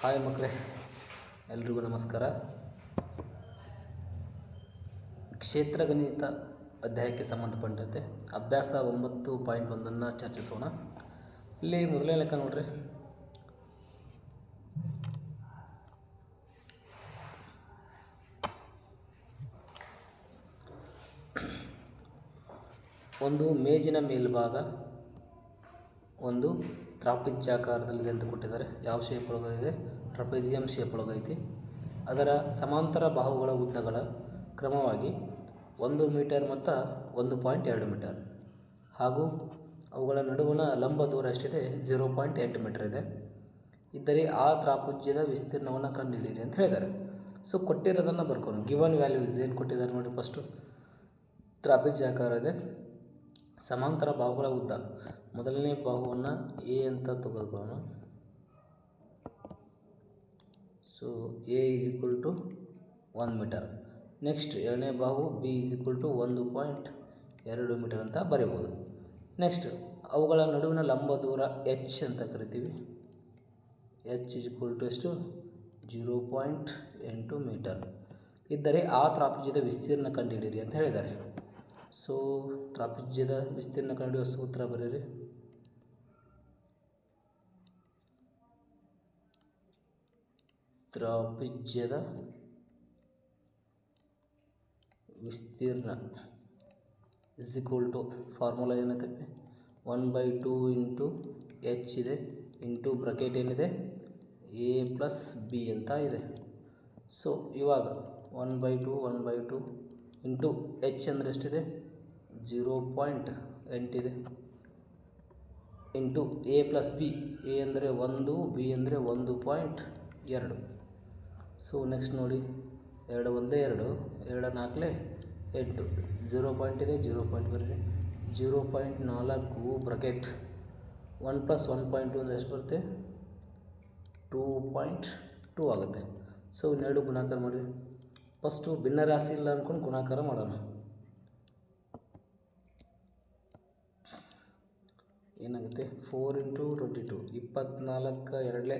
Hi ಮಕ್ಕಳೇ ಎಲ್ರಿಗೂ ನಮಸ್ಕಾರ. ಕ್ಷೇತ್ರ ಗಣಿತ ಅಧ್ಯಾಯಕ್ಕೆ ಸಂಬಂಧಪಟ್ಟಂತೆ ಅಭ್ಯಾಸ ಒಂಬತ್ತು ಪಾಯಿಂಟ್ ಒಂದನ್ನು ಚರ್ಚಿಸೋಣ. ಇಲ್ಲಿ ಮೊದಲನೇ ಲೆಕ್ಕ ನೋಡ್ರಿ. ಒಂದು ಮೇಜಿನ ಮೇಲ್ಭಾಗ ಒಂದು ತ್ರಾಪಿಜ್ಯಾಕಾರದಲ್ಲಿದೆ ಅಂತ ಕೊಟ್ಟಿದ್ದಾರೆ. ಯಾವ ಶೇಪ್ ಒಳಗಿದೆ ಟ್ರಪೆಜಿಯಂ ಶೇಪ್ ಒಳಗೈತಿ ಅದರ ಸಮಾಂತರ ಬಾಹುಗಳ ಉದ್ದಗಳ ಕ್ರಮವಾಗಿ ಒಂದು ಮೀಟರ್ ಮತ್ತು ಒಂದು ಪಾಯಿಂಟ್ ಎರಡು ಮೀಟರ್. ಹಾಗೂ ಅವುಗಳ ನಡುವಿನ ಲಂಬ ದೂರ ಎಷ್ಟಿದೆ? ಜೀರೋ ಪಾಯಿಂಟ್ ಎಂಟು ಮೀಟರ್ ಇದೆ. ಇದ್ದರೆ ಆ ತ್ರಾಪುಜ್ಯದ ವಿಸ್ತೀರ್ಣವನ್ನು ಕಂಡುಹಿಡಿಯಿರಿ ಅಂತ ಹೇಳಿದ್ದಾರೆ. ಸೊ ಕೊಟ್ಟಿರೋದನ್ನು ಬರ್ಕೊಂಡು ಗಿವನ್ ವ್ಯಾಲ್ಯೂಸ್ ಏನು ಕೊಟ್ಟಿದ್ದಾರೆ ನೋಡಿ ಫಸ್ಟು ತ್ರಾಪಿಜ್ಯಾಕಾರ ಇದೆ. ಸಮಾಂತರ ಬಾಹುಗಳ ಉದ್ದ. ಮೊದಲನೇ ಬಾಹುವನ್ನು ಎ ಅಂತ ತೆಗೆದುಕೊಳ್ಳೋಣ so A is equal to one metre next ಎರಡನೇ ಬಾಹು ಬಿ ಈಸ್ ಈಕ್ವಲ್ ಟು ಒಂದು ಪಾಯಿಂಟ್ ಎರಡು ಮೀಟರ್ ಅಂತ ಬರೀಬೋದು. ನೆಕ್ಸ್ಟ್ ಅವುಗಳ ನಡುವಿನ ಲಂಬ ದೂರ ಎಚ್ ಅಂತ ಕರಿತೀವಿ. ಎಚ್ ಈಸ್ ಈಕ್ವಲ್ ಟು ಎಷ್ಟು? ಜೀರೋ ಪಾಯಿಂಟ್ ಎಂಟು ಮೀಟರ್ ಇದ್ದರೆ ಆ ತ್ರಾಪಿಜ್ಯದ ವಿಸ್ತೀರ್ಣ ಕಂಡುಹಿಡಿಯಿರಿ ಅಂತ ಹೇಳಿದ್ದಾರೆ. ಸೊ ತ್ರಾಪಿಜ್ಯದ ವಿಸ್ತೀರ್ಣ ಕಂಡುಹಿಡಿಯುವ ಸೂತ್ರ ಬರೀರಿ ತ್ರಾಪಿಜ್ಯದ ವಿಸ್ತೀರ್ಣ ಇಸ್ ಈಕ್ವಲ್ ಟು ಫಾರ್ಮುಲಾ ಏನೈತೆ? One by two into H ಇದೆ ಇಂಟು ಬ್ರಕೆಟ್ ಏನಿದೆ? ಎ ಪ್ಲಸ್ ಬಿ ಅಂತ ಇದೆ. ಸೊ ಇವಾಗ one by two one by two into H ಅಂದರೆ ಎಷ್ಟಿದೆ? Zero point ಎಂಟಿದೆ into A plus B, A ಅಂದರೆ ಒಂದು, ಬಿ ಅಂದರೆ ಒಂದು ಪಾಯಿಂಟ್ ಎರಡು. ಸೊ ನೆಕ್ಸ್ಟ್ ನೋಡಿ. ಎರಡು ಒಂದೇ ಎರಡು ಎರಡು ನಾಲ್ಕಲೇ ಎಂಟು. ಜೀರೋ ಪಾಯಿಂಟ್ ಇದೆ, ಜೀರೋ ಪಾಯಿಂಟ್ ಬರೀರಿ. ಜೀರೋ ಪಾಯಿಂಟ್ ನಾಲ್ಕು bracket. One plus one point two ಅಂದರೆ ಎಷ್ಟು ಬರುತ್ತೆ? ಟೂ ಪಾಯಿಂಟ್ ಟೂ ಆಗುತ್ತೆ. ಸೊ ಇನ್ನೆರಡು ಗುಣಾಕಾರ ಮಾಡಿರಿ. ಫಸ್ಟು ಭಿನ್ನರಾಶಿ ಇಲ್ಲ ಅಂದ್ಕೊಂಡು ಗುಣಾಕಾರ ಮಾಡೋಣ. ಏನಾಗುತ್ತೆ? ಫೋರ್ ಇಂಟು ಟ್ವೆಂಟಿ ಟು ಇಪ್ಪತ್ನಾಲ್ಕು ಎರಡಲೇ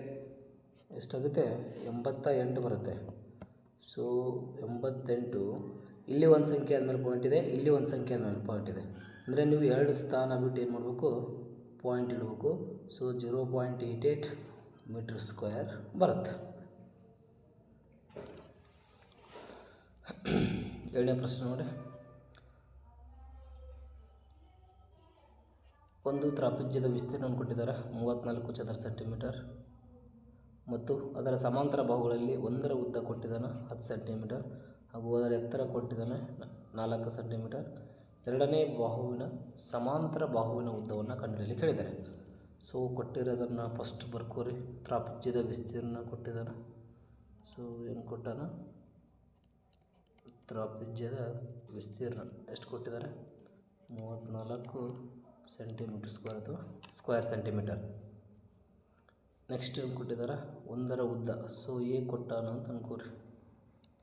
ಎಷ್ಟಾಗುತ್ತೆ? ಎಂಬತ್ತ ಎಂಟು ಬರುತ್ತೆ. ಸೊ ಎಂಬತ್ತೆಂಟು. ಇಲ್ಲಿ ಒಂದು ಸಂಖ್ಯೆ ಆದಮೇಲೆ ಪಾಯಿಂಟ್ ಇದೆ, ಇಲ್ಲಿ ಒಂದು ಸಂಖ್ಯೆ ಆದಮೇಲೆ ಪಾಯಿಂಟ್ ಇದೆ. ಅಂದರೆ ನೀವು ಎರಡು ಸ್ಥಾನ ಬಿಟ್ಟು ಏನು ಮಾಡಬೇಕು? ಪಾಯಿಂಟ್ ಇಡಬೇಕು. So zero point eight eight metre square ಬರುತ್ತೆ. ಎರಡನೇ ಪ್ರಶ್ನೆ ನೋಡಿ ಒಂದು ತ್ರಾಪಿಜ್ಯದ ವಿಸ್ತೀರ್ಣವನ್ನು ಕೊಟ್ಟಿದ್ದಾರೆ. ಮೂವತ್ತ್ನಾಲ್ಕು ಚದರ ಸೆಂಟಿಮೀಟರ್. ಮತ್ತು ಅದರ ಸಮಾಂತರ ಬಾಹುಗಳಲ್ಲಿ ಒಂದರ ಉದ್ದ ಕೊಟ್ಟಿದ್ದಾನೆ, ಹತ್ತು ಸೆಂಟಿಮೀಟರ್. ಹಾಗೂ ಅದರ ಎತ್ತರ ಕೊಟ್ಟಿದ್ದಾನೆ ನಾಲ್ಕು ಸೆಂಟಿಮೀಟರ್. ಎರಡನೇ ಬಾಹುವಿನ ಸಮಾಂತರ ಬಾಹುವಿನ ಉದ್ದವನ್ನು ಕಂಡುಹಿಡಿಯಲಿ ಕೇಳಿದ್ದಾರೆ. So, ಕೊಟ್ಟಿರೋದನ್ನು first ಬರ್ಕೋರಿ. ತ್ರಾಪಿಜ್ಯದ ವಿಸ್ತೀರ್ಣ ಕೊಟ್ಟಿದ್ದಾನೆ. ಸೊ, ಏನು ಕೊಟ್ಟಾನ? ತ್ರಾಪಿಜ್ಯದ ವಿಸ್ತೀರ್ಣ ಎಷ್ಟು ಕೊಟ್ಟಿದ್ದಾರೆ? ಮೂವತ್ತ್ನಾಲ್ಕು ಸೆಂಟಿಮೀಟರ್ ಸ್ಕ್ವೇರ್ ಅಥವಾ ಸ್ಕ್ವೇರ್ ಸೆಂಟಿಮೀಟರ್ ನೆಕ್ಸ್ಟ್ ಏನು ಕೊಟ್ಟಿದ್ದಾರೆ? ಒಂದರ ಉದ್ದ. ಸೊ ಎ ಕೊಟ್ಟಾನ ಅಂತ ಅನ್ಕೋರಿ.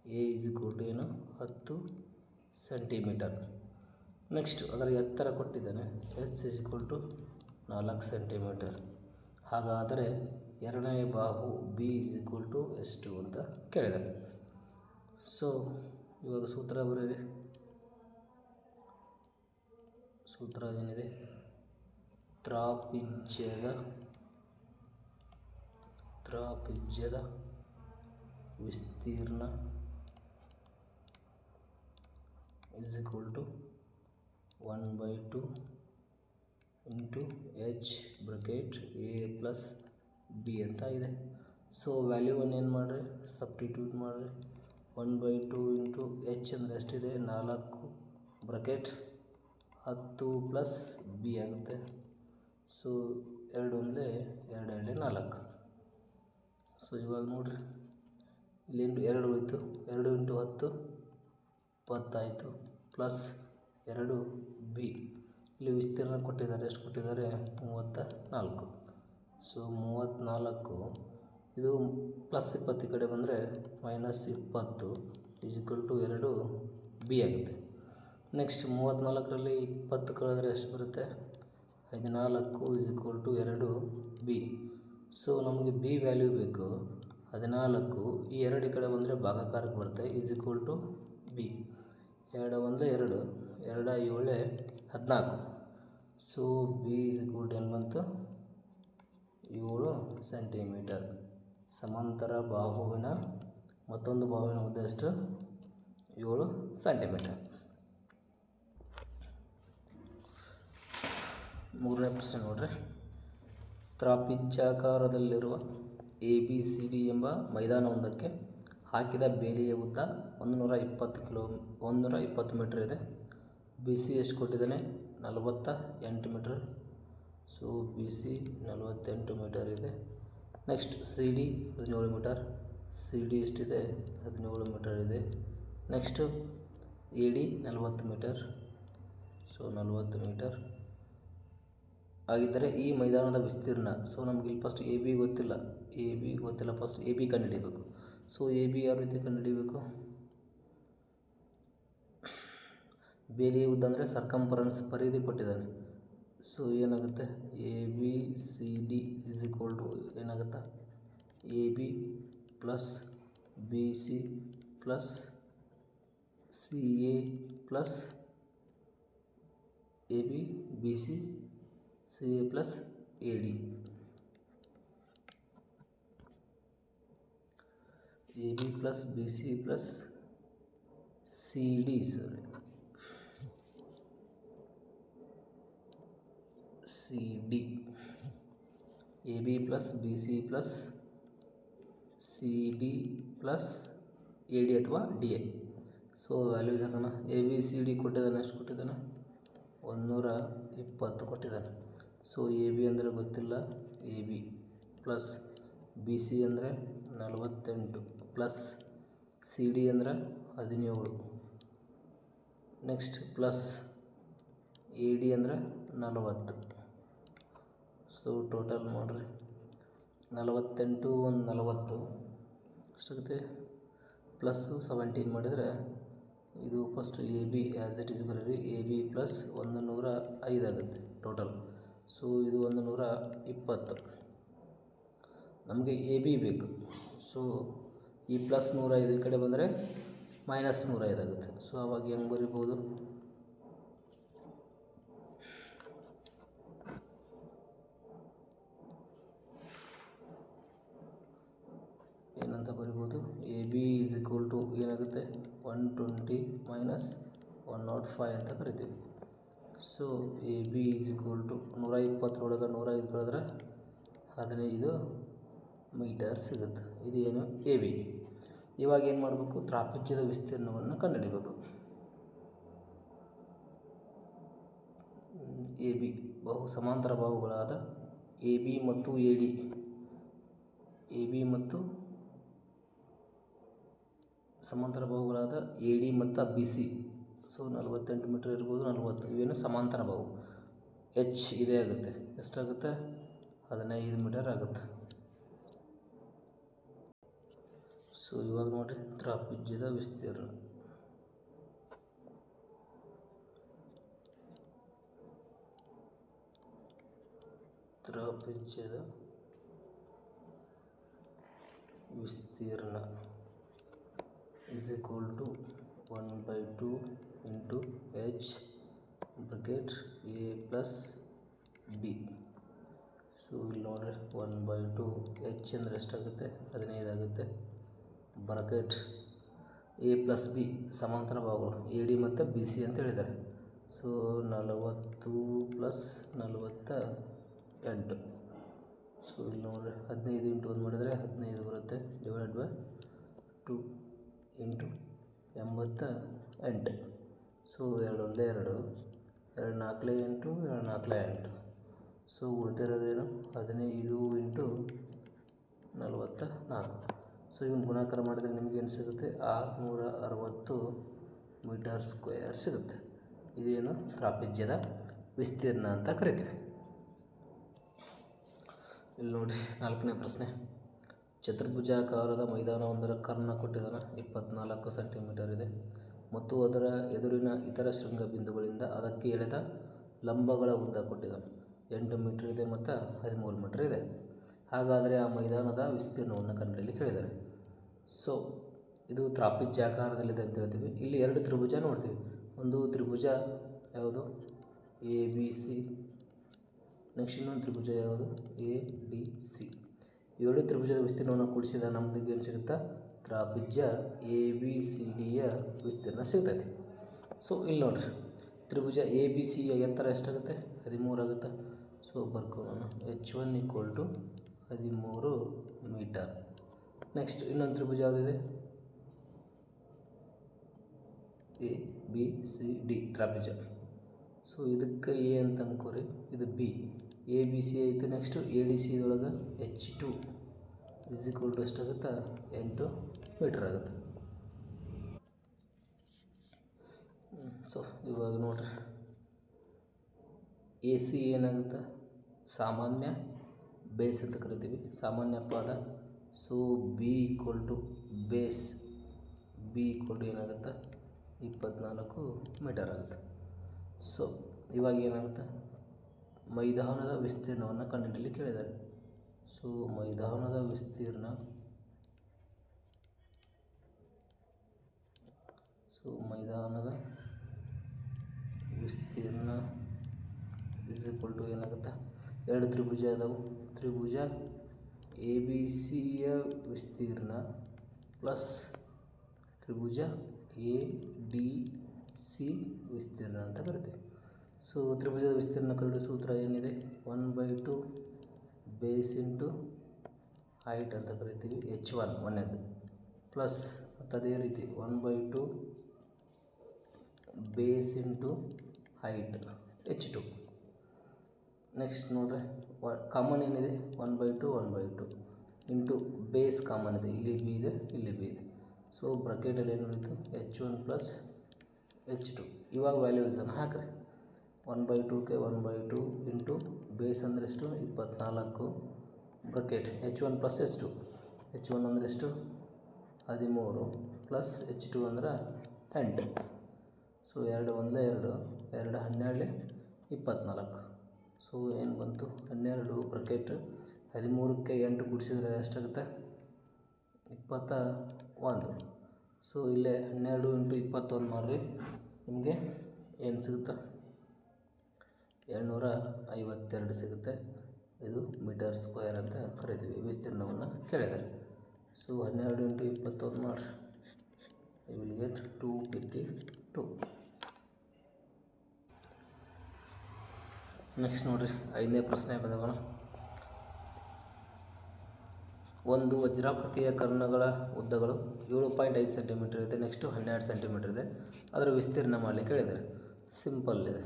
ಎ ಈಸ್ ಈಕ್ವಲ್ ಟು ಏನು? ಹತ್ತು ಸೆಂಟಿಮೀಟರ್ ನೆಕ್ಸ್ಟ್ ಅದರ ಎತ್ತರ ಕೊಟ್ಟಿದ್ದಾನೆ. ಎಚ್ ಈಕ್ವಲ್ ಟು ನಾಲ್ಕು ಸೆಂಟಿಮೀಟರ್ ಹಾಗಾದರೆ ಎರಡನೇ ಬಾಹು ಬಿ ಇಸ್ ಈಕ್ವಲ್ ಟು ಎಷ್ಟು ಅಂತ ಕೇಳಿದ್ದಾರೆ ಸೊ ಇವಾಗ ಸೂತ್ರ ಬರೀರಿ. ಸೂತ್ರ ಏನಿದೆ? ತ್ರಾಪಿಜ್ಯದ ತ್ರಾಪಿಜ್ಯದ ವಿಸ್ತೀರ್ಣ is equal to one by two into H bracket A plus B ಅಂತ ಇದೆ. ಸೊ ವ್ಯಾಲ್ಯೂವನ್ನು ಏನು ಮಾಡಿರಿ? ಸಬ್ಟಿಟ್ಯೂಟ್ ಮಾಡಿರಿ. One by two into H ಅಂದರೆ ಎಷ್ಟಿದೆ? ನಾಲ್ಕು ಬ್ರಕೆಟ್. ಹತ್ತು ಪ್ಲಸ್ ಬಿ ಆಗುತ್ತೆ. ಸೊ, ಎರಡು ಒಂದಲೇ ಎರಡು ಎರಡು ನಾಲ್ಕು. ಸೊ, ಇವಾಗ ನೋಡಿರಿ. ಇಲ್ಲಿ ಇಂಟು ಎರಡು ಉಳಿತು. ಎರಡು ಇಂಟು ಹತ್ತು, ಇಪ್ಪತ್ತಾಯಿತು. ಪ್ಲಸ್ ಎರಡು ಬಿ. ಇಲ್ಲಿ ವಿಸ್ತೀರ್ಣ ಕೊಟ್ಟಿದ್ದಾರೆ. ಎಷ್ಟು ಕೊಟ್ಟಿದ್ದಾರೆ? ಮೂವತ್ತ ನಾಲ್ಕು. ಸೊ ಮೂವತ್ತ್ನಾಲ್ಕು ಇದು ಪ್ಲಸ್ ಇಪ್ಪತ್ತು ಈ ಕಡೆ ಬಂದರೆ ಮೈನಸ್ ಇಪ್ಪತ್ತು ಈಕ್ವಲ್ ಟು ಎರಡು ಬಿ ಆಗುತ್ತೆ. ನೆಕ್ಸ್ಟ್ ಮೂವತ್ತ್ನಾಲ್ಕರಲ್ಲಿ ಇಪ್ಪತ್ತು ಕಳೆದ್ರೆ ಎಷ್ಟು ಬರುತ್ತೆ? ಹದಿನಾಲ್ಕು ಈಸ್ ಈಕ್ವಲ್ ಟು ಎರಡು ಬಿ ಸೊ ನಮಗೆ ಬಿ ವ್ಯಾಲ್ಯೂ ಬೇಕು. ಹದಿನಾಲ್ಕು ಈ ಎರಡು ಈ ಕಡೆ ಬಂದರೆ ಭಾಗಾಕಾರಕ್ಕೆ ಬರುತ್ತೆ. ಈಸ್ ಈಕ್ವಲ್ ಟು ಬಿ ಎರಡು ಒಂದೇ ಎರಡು. ಎರಡ ಏಳೆ ಹದಿನಾಲ್ಕು. So B is equal to ಏನು ಬಂತು? ಏಳು ಸೆಂಟಿಮೀಟರ್ ಸಮಾಂತರ ಬಾಹುವಿನ ಮತ್ತೊಂದು ಬಾಹುವಿನ ಉದ್ದ ಎಷ್ಟು? ಏಳು ಸೆಂಟಿಮೀಟರ್ ಮೂರನೇ ಪ್ರಶ್ನೆ ನೋಡ್ರಿ. ತ್ರಾಪಿಚ್ಚಾಕಾರದಲ್ಲಿರುವ ಎ ಬಿ ಸಿ ಡಿ ಎಂಬ ಮೈದಾನವೊಂದಕ್ಕೆ ಹಾಕಿದ ಬೇಲಿಯ ಉದ್ದ ಒಂದು ನೂರ ಇಪ್ಪತ್ತು ಕಿಲೋ ಒಂದು ನೂರ ಇಪ್ಪತ್ತು ಮೀಟರ್ ಇದೆ. ಬಿ ಸಿ ಎಷ್ಟು ಕೊಟ್ಟಿದ್ದಾನೆ? ನಲವತ್ತ ಎಂಟು ಮೀಟರ್. ಸೊ ಬಿ ಸಿ ನಲವತ್ತೆಂಟು ಮೀಟರ್ ಇದೆ. ನೆಕ್ಸ್ಟ್ ಸಿ ಡಿ ಹದಿನೇಳು ಮೀಟರ್. ಸಿ ಡಿ ಎಷ್ಟಿದೆ? ಹದಿನೇಳು ಮೀಟರ್ ಇದೆ. ನೆಕ್ಸ್ಟು ಎ ಡಿ ನಲವತ್ತು ಮೀಟರ್. ಸೊ ನಲವತ್ತು ಮೀಟರ್. ಹಾಗಿದ್ದರೆ ಈ ಮೈದಾನದ ವಿಸ್ತೀರ್ಣ. ಸೊ ನಮ್ಗೆ ಇಲ್ಲಿ ಫಸ್ಟ್ ಎ ಬಿ ಗೊತ್ತಿಲ್ಲ. ಎ ಬಿ ಗೊತ್ತಿಲ್ಲ. ಫಸ್ಟ್ ಎ ಬಿ ಕಂಡುಹಿಡಿಯಬೇಕು. ಸೊ ಎ ಬಿ ಯಾವ ರೀತಿ ಕಂಡುಹಿಡಿಯಬೇಕು? ಬೇಲಿ ಉದ್ದ ಅಂದರೆ ಸರ್ಕಂಫರೆನ್ಸ್ ಪರಿಧಿ ಕೊಟ್ಟಿದ್ದಾನೆ. ಸೊ ಏನಾಗುತ್ತೆ A B C D is equal to ಏನಾಗುತ್ತೆ A B plus B C plus C A plus A B B C C A plus A D A B plus B C plus C D sorry C, D, A, B plus, B, C plus, C, D plus, A, D ಅಥವಾ D, A. So values ಹಾಕೋಣ A, B, C, D ಕೊಟ್ಟಿದ್ದಾನೆ, ಎಷ್ಟು ಕೊಟ್ಟಿದ್ದಾನೆ? ಒಂದುನೂರ ಇಪ್ಪತ್ತು ಕೊಟ್ಟಿದ್ದಾನೆ. So A, B ಅಂದರೆ ಗೊತ್ತಿಲ್ಲ. A, B plus B, C ಅಂದರೆ ನಲವತ್ತೆಂಟು. ಪ್ಲಸ್ ಸಿ, ಡಿ ಅಂದರೆ ಹದಿನೇಳು. ನೆಕ್ಸ್ಟ್ ಪ್ಲಸ್ ಎ, ಡಿ ಅಂದರೆ ನಲವತ್ತು. ಸೊ ಟೋಟಲ್ ಮಾಡಿರಿ ನಲವತ್ತೆಂಟು ಒಂದು ನಲವತ್ತು. ಎಷ್ಟಾಗುತ್ತೆ? ಪ್ಲಸ್ಸು ಸೆವೆಂಟೀನ್ ಮಾಡಿದರೆ ಇದು first A B as it is ಬರೀರಿ ಎ ಬಿ ಪ್ಲಸ್ ಒಂದು ನೂರ ಐದಾಗುತ್ತೆ ಟೋಟಲ್ ಸೊ ಇದು ಒಂದು ನೂರ ಇಪ್ಪತ್ತು. ನಮಗೆ ಎ ಬಿ ಬೇಕು. ಸೊ ಈ ಪ್ಲಸ್ ನೂರೈದು ಈ ಕಡೆ ಬಂದರೆ ಮೈನಸ್ ನೂರ ಆಗುತ್ತೆ. ಸೊ ಅವಾಗ ಹೆಂಗೆ ಬರಿಬೋದು ಏನಂತ ಬರಿಬೋದು A B is equal to ಏನಾಗುತ್ತೆ one twenty minus one not five ಅಂತ ಕರಿತೀವಿ. So A B is equal to ನೂರ ಇಪ್ಪತ್ತರೊಳಗೆ ನೂರ ಐದು ಕಳೆದ್ರೆ ಹದಿನೈದು ಮೀಟರ್ ಸಿಗುತ್ತೆ. ಇದು ಏನು? ಎ ಬಿ ಇವಾಗ ಏನು ಮಾಡಬೇಕು? ತ್ರಾಪಿಜ್ಯದ ವಿಸ್ತೀರ್ಣವನ್ನು ಕಂಡುಹಿಡಿಬೇಕು. ಎ ಬಿ ಬಹು ಸಮಾಂತರ ಬಾಹುಗಳಾದ ಎ ಬಿ ಮತ್ತು ಎ ಡಿ ಎ ಬಿ ಮತ್ತು ಸಮಾಂತರ ಬಾಹುಗಳಾದ ಎ ಡಿ ಮತ್ತು ಬಿ ಸಿ. ಸೊ ನಲವತ್ತೆಂಟು ಮೀಟರ್ ಇರ್ಬೋದು, ನಲವತ್ತು. ಇವೇನು ಸಮಾಂತರ ಬಾಹು. ಎಚ್ ಇದೇ ಆಗುತ್ತೆ. ಎಷ್ಟಾಗುತ್ತೆ? ಹದಿನೈದು ಮೀಟರ್ ಆಗುತ್ತೆ. ಸೊ ಇವಾಗ ನೋಡಿರಿ, ತ್ರಾಪಿಜ್ಯದ ವಿಸ್ತೀರ್ಣ. ತ್ರಾಪಿಜ್ಯದ ವಿಸ್ತೀರ್ಣ. Is equal to 1 by 2 into h bracket a plus b. So ಇಲ್ಲಿ ನೋಡ್ರಿ ಒನ್ ಬೈ ಟು ಎಚ್ ಅಂದರೆ ಎಷ್ಟಾಗುತ್ತೆ? ಹದಿನೈದು ಆಗುತ್ತೆ ಬ್ರಕೆಟ್ ಎ ಪ್ಲಸ್ ಬಿ ಸಮಾಂತರ ಭಾಗಗಳು ಎ ಡಿ ಮತ್ತು ಬಿ ಸಿ ಅಂತ ಹೇಳಿದ್ದಾರೆ. ಸೊ ನಲವತ್ತು ಪ್ಲಸ್ ನಲವತ್ತ ಎಂಟು. ಸೊ ಇಲ್ಲಿ ನೋಡ್ರಿ, ಹದಿನೈದು ಇಂಟು ಒಂದು ಮಾಡಿದರೆ ಹದಿನೈದು ಬರುತ್ತೆ ಡಿವೈಡ್ ಬೈ ಟು ಇಂಟು ಎಂಬತ್ತ ಎಂಟು. ಸೊ ಎರಡು ಒಂದೇ ಎರಡು ಎರಡು ನಾಲ್ಕಲೆ ಎಂಟು ಎರಡು ನಾಲ್ಕಲೇ ಎಂಟು. ಸೊ ಉಳಿದಿರೋದೇನು? ಹದಿನೈದು ಇಂಟು ನಲವತ್ತ ನಾಲ್ಕು. ಸೊ ಇವನ್ನ ಗುಣಾಕಾರ ಮಾಡಿದರೆ ನಿಮಗೇನು ಸಿಗುತ್ತೆ? ಆರುನೂರ ಅರವತ್ತು ಮೀಟರ್ ಸ್ಕ್ವೇರ್ ಸಿಗುತ್ತೆ. ಇದೇನು ಪ್ರಾಪಿಜ್ಯದ ವಿಸ್ತೀರ್ಣ ಅಂತ ಕರಿತೀವಿ. ಇಲ್ಲಿ ನೋಡಿ ನಾಲ್ಕನೇ ಪ್ರಶ್ನೆ. ಚತುರ್ಭುಜಾಕಾರದ ಮೈದಾನವೊಂದರ ಕರ್ಣ ಕೊಟ್ಟಿದ್ದಾನೆ ಇಪ್ಪತ್ನಾಲ್ಕು ಸೆಂಟಿಮೀಟರ್ ಇದೆ. ಮತ್ತು ಅದರ ಎದುರಿನ ಇತರ ಶೃಂಗ ಬಿಂದುಗಳಿಂದ ಅದಕ್ಕೆ ಎಳೆದ ಲಂಬಗಳ ಉದ್ದ ಕೊಟ್ಟಿದ್ದಾನೆ ಎಂಟು ಮೀಟರ್ ಇದೆ ಮತ್ತು ಹದಿಮೂರು ಮೀಟರ್ ಇದೆ. ಹಾಗಾದರೆ ಆ ಮೈದಾನದ ವಿಸ್ತೀರ್ಣವನ್ನು ಕಂಡುಹಿಡಿಯಲು ಹೇಳಿದ್ದಾರೆ ಸೊ, ಇದು ತ್ರಾಪಿಜ್ಯಾಕಾರದಲ್ಲಿದೆ ಅಂತ ಹೇಳ್ತೀವಿ. ಇಲ್ಲಿ ಎರಡು ತ್ರಿಭುಜ ನೋಡ್ತೀವಿ. ಒಂದು ತ್ರಿಭುಜ ಯಾವುದು? A, B, C. ನೆಕ್ಸ್ಟ್ ಇನ್ನೊಂದು ತ್ರಿಭುಜ ಯಾವುದು? A, B, C. ಎರಡು ತ್ರಿಭುಜದ ವಿಸ್ತೀರ್ಣವನ್ನು ಕೂಡಿಸಿದ ನಮ್ದು ಏನು ಸಿಗುತ್ತಾ? ತ್ರಾಪಿಜ್ಯ ಎ ಬಿ ಸಿ ಡಿಯ ವಿಸ್ತೀರ್ಣ ಸಿಗ್ತೈತಿ. ಸೊ ಇಲ್ಲಿ ನೋಡ್ರಿ. ತ್ರಿಭುಜ ಎ ಬಿ ಸಿಯ ಎತ್ತರ ಎಷ್ಟಾಗುತ್ತೆ? ಹದಿಮೂರು ಆಗುತ್ತೆ? ಸೊ ಬರ್ಕೋಣ ಎಚ್ ಒನ್ ಈಕ್ವಲ್ ಟು ಹದಿಮೂರು ಮೀಟರ್. ನೆಕ್ಸ್ಟ್ ಇನ್ನೊಂದು ತ್ರಿಭುಜ ಯಾವುದಿದೆ? ಎ ಬಿ ಸಿ ಡಿ ತ್ರಾಭುಜ ಸೊ ಇದಕ್ಕೆ ಎ ಅಂತ ಅನ್ಕೋರಿ. ಇದು ಬಿ ಎ ಬಿ ಸಿ ಐತೆ next A D C ಇದೊಳಗೆ H two is equal to ಎಷ್ಟಾಗುತ್ತೆ ಎಂಟು ಮೀಟರ್ ಆಗುತ್ತೆ. ಸೊ ಇವಾಗ ನೋಡ್ರಿ. ಎ ಸಿ ಏನಾಗುತ್ತೆ? ಸಾಮಾನ್ಯ ಬೇಸ್ ಅಂತ ಕರಿತೀವಿ. ಸಾಮಾನ್ಯ ಪಾದ. So B equal to base B equal to ಏನಾಗುತ್ತೆ? ಇಪ್ಪತ್ತ್ನಾಲ್ಕು ಮೀಟರ್ ಆಗುತ್ತೆ. ಸೊ ಇವಾಗ ಏನಾಗುತ್ತೆ? ಮೈದಾನದ ವಿಸ್ತೀರ್ಣವನ್ನು ಕಂಡುಹಿಡಿಯಲು ಕೇಳಿದ್ದಾರೆ. ಸೊ ಮೈದಾನದ ವಿಸ್ತೀರ್ಣ ಸೊ ಮೈದಾನದ ವಿಸ್ತೀರ್ಣ ಇಸ್ ಈಕ್ವಲ್ ಟು ಏನಾಗುತ್ತೆ? ಎರಡು ತ್ರಿಭುಜ ಅದಾವು. ತ್ರಿಭುಜ ಎ ಬಿ ಸಿಯ ವಿಸ್ತೀರ್ಣ ಪ್ಲಸ್ ತ್ರಿಭುಜ ಎ ಡಿ ಸಿ ವಿಸ್ತೀರ್ಣ ಅಂತ ಕರಿತೀವಿ. ಸೊ ತ್ರಿಭುಜದ ವಿಸ್ತೀರ್ಣ ಕಂಡು ಸೂತ್ರ ಏನಿದೆ one by two base into height ಅಂತ ಕರಿತೀವಿ ಎಚ್ ಒನ್ ಒಂದೇದು ಪ್ಲಸ್ ಮತ್ತು ಅದೇ ರೀತಿ one by two base into height H two next ನೋಡ್ರಿ ಕಾಮನ್ ಏನಿದೆ one by two one by two into base common ಇದೆ. ಇಲ್ಲಿ ಬಿ ಇದೆ, ಇಲ್ಲಿ ಬಿ ಇದೆ. ಸೊ ಬ್ರಕೆಟಲ್ಲಿ ಏನು ಉಳಿತು H one plus H two ಇವಾಗ ವ್ಯಾಲ್ಯೂಸನ್ನು ಹಾಕ್ರಿ. One by ಟೂಗೆ one by two into base ಅಂದರೆ ಎಷ್ಟು? ಇಪ್ಪತ್ತ್ನಾಲ್ಕು bracket H one plus H two H one ಅಂದರೆ ಎಷ್ಟು? ಹದಿಮೂರು ಪ್ಲಸ್ ಎಚ್ ಟು ಅಂದ್ರೆ ಎಂಟು. ಸೊ ಎರಡು ಒಂದಲೇ ಎರಡು ಎರಡು ಹನ್ನೆರಡು ಇಪ್ಪತ್ತ್ನಾಲ್ಕು ಸೊ ಏನು ಬಂತು? ಹನ್ನೆರಡು ಬ್ರಕೆಟ್ ಹದಿಮೂರಕ್ಕೆ ಎಂಟು ಗುಡಿಸಿದ್ರೆ ಎಷ್ಟಾಗುತ್ತೆ? ಇಪ್ಪತ್ತ ಒಂದು. ಸೊ ಇಲ್ಲೇ ಹನ್ನೆರಡು ಇಂಟು ಇಪ್ಪತ್ತೊಂದು ಮಾಡಿರಿ ನಿಮಗೆ ಏನು ಸಿಗುತ್ತೆ? ಏಳ್ನೂರ ಐವತ್ತೆರಡು ಸಿಗುತ್ತೆ. ಇದು ಮೀಟರ್ ಸ್ಕ್ವೇರ್ ಅಂತ ಕರಿತೀವಿ. ವಿಸ್ತೀರ್ಣವನ್ನು ಕೇಳಿದ್ದಾರೆ ಸೊ ಹನ್ನೆರಡು ಇಂಟು ಇಪ್ಪತ್ತೊಂದು ಮಾಡ್ರಿ. I will get two fifty two next ನೋಡಿರಿ. ಐದನೇ ಪ್ರಶ್ನೆ ಬಂದವಣ ಒಂದು ವಜ್ರಾಕೃತಿಯ ಕರ್ಣಗಳ ಉದ್ದಗಳು ಏಳು ಪಾಯಿಂಟ್ ಐದು ಸೆಂಟಿಮೀಟರ್ ಇದೆ. ನೆಕ್ಸ್ಟು ಹನ್ನೆರಡು ಸೆಂಟಿಮೀಟರ್ ಇದೆ. ಅದರ ವಿಸ್ತೀರ್ಣ ಮಾಡಲಿಕ್ಕೆ ಹೇಳಿದ್ದಾರೆ ಸಿಂಪಲ್ ಇದೆ.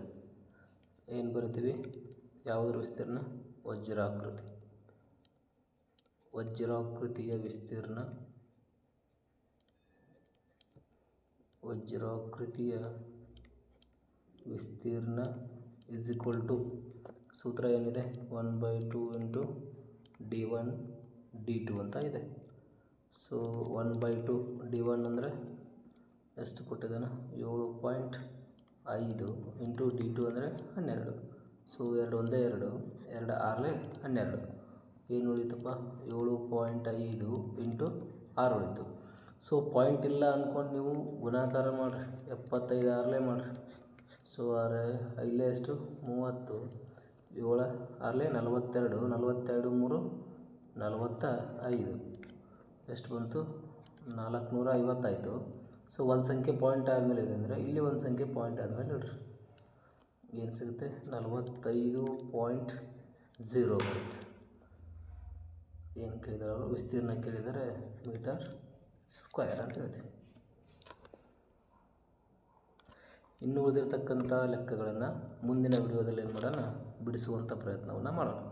ಏನು ಬರಿತೀವಿ? ಯಾವುದರ ವಿಸ್ತೀರ್ಣ? ವಜ್ರಾಕೃತಿ. ವಜ್ರಾಕೃತಿಯ ವಿಸ್ತೀರ್ಣ. ವಜ್ರಾಕೃತಿಯ ವಿಸ್ತೀರ್ಣ ಇಸ್ ಈಕ್ವಲ್ ಟು ಸೂತ್ರ ಏನಿದೆ? One by two into D one D two ಅಂತ ಇದೆ. So one by two D one ಅಂದರೆ ಎಷ್ಟು ಕೊಟ್ಟಿದ್ದಾನೆ? ಏಳು ಪಾಯಿಂಟ್ ಐದು ಇಂಟು ಡಿ ಟು ಅಂದರೆ ಹನ್ನೆರಡು. ಸೊ ಎರಡು ಒಂದೇ ಎರಡು ಎರಡು ಆರಲೇ ಹನ್ನೆರಡು. ಏನು ಉಳಿತಪ್ಪ? ಏಳು ಪಾಯಿಂಟ್ ಐದು ಇಂಟು ಆರು ಉಳಿತು. ಸೊ ಪಾಯಿಂಟ್ ಇಲ್ಲ ಅಂದ್ಕೊಂಡು ನೀವು ಗುಣಾಕಾರ ಮಾಡಿರಿ. ಎಪ್ಪತ್ತೈದು ಆರಲೇ ಮಾಡಿರಿ. ಸೊ ಆರು ಐದಲೇ ಎಷ್ಟು? ಮೂವತ್ತು. ಏಳು ಆರಲೇ ನಲವತ್ತೆರಡು ನಲವತ್ತೆರಡು ಮೂರು, ನಲವತ್ತ ಐದು. ಎಷ್ಟು ಬಂತು? ನಾಲ್ಕುನೂರ ಐವತ್ತಾಯಿತು. ಸೊ ಒಂದು ಸಂಖ್ಯೆ ಪಾಯಿಂಟ್ ಆದಮೇಲೆ ಇದೆ ಅಂದರೆ ಇಲ್ಲಿ ಒಂದು ಸಂಖ್ಯೆ ಪಾಯಿಂಟ್ ಆದಮೇಲೆ ನೋಡ್ರಿ ಏನು ಸಿಗುತ್ತೆ? ನಲವತ್ತೈದು ಪಾಯಿಂಟ್ ಝೀರೋ ಬರುತ್ತೆ. ಏನು ಕೇಳಿದಾರೆ ಅವರು? ವಿಸ್ತೀರ್ಣ ಕೇಳಿದರೆ ಮೀಟರ್ ಸ್ಕ್ವೇರ್ ಅಂತ ಹೇಳ್ತೀವಿ. ಇನ್ನು ಉಳಿದಿರ್ತಕ್ಕಂಥ ಲೆಕ್ಕಗಳನ್ನು ಮುಂದಿನ ವಿಡಿಯೋದಲ್ಲಿ ಏನು ಮಾಡೋಣ? ಬಿಡಿಸುವಂಥ ಪ್ರಯತ್ನವನ್ನು ಮಾಡೋಣ.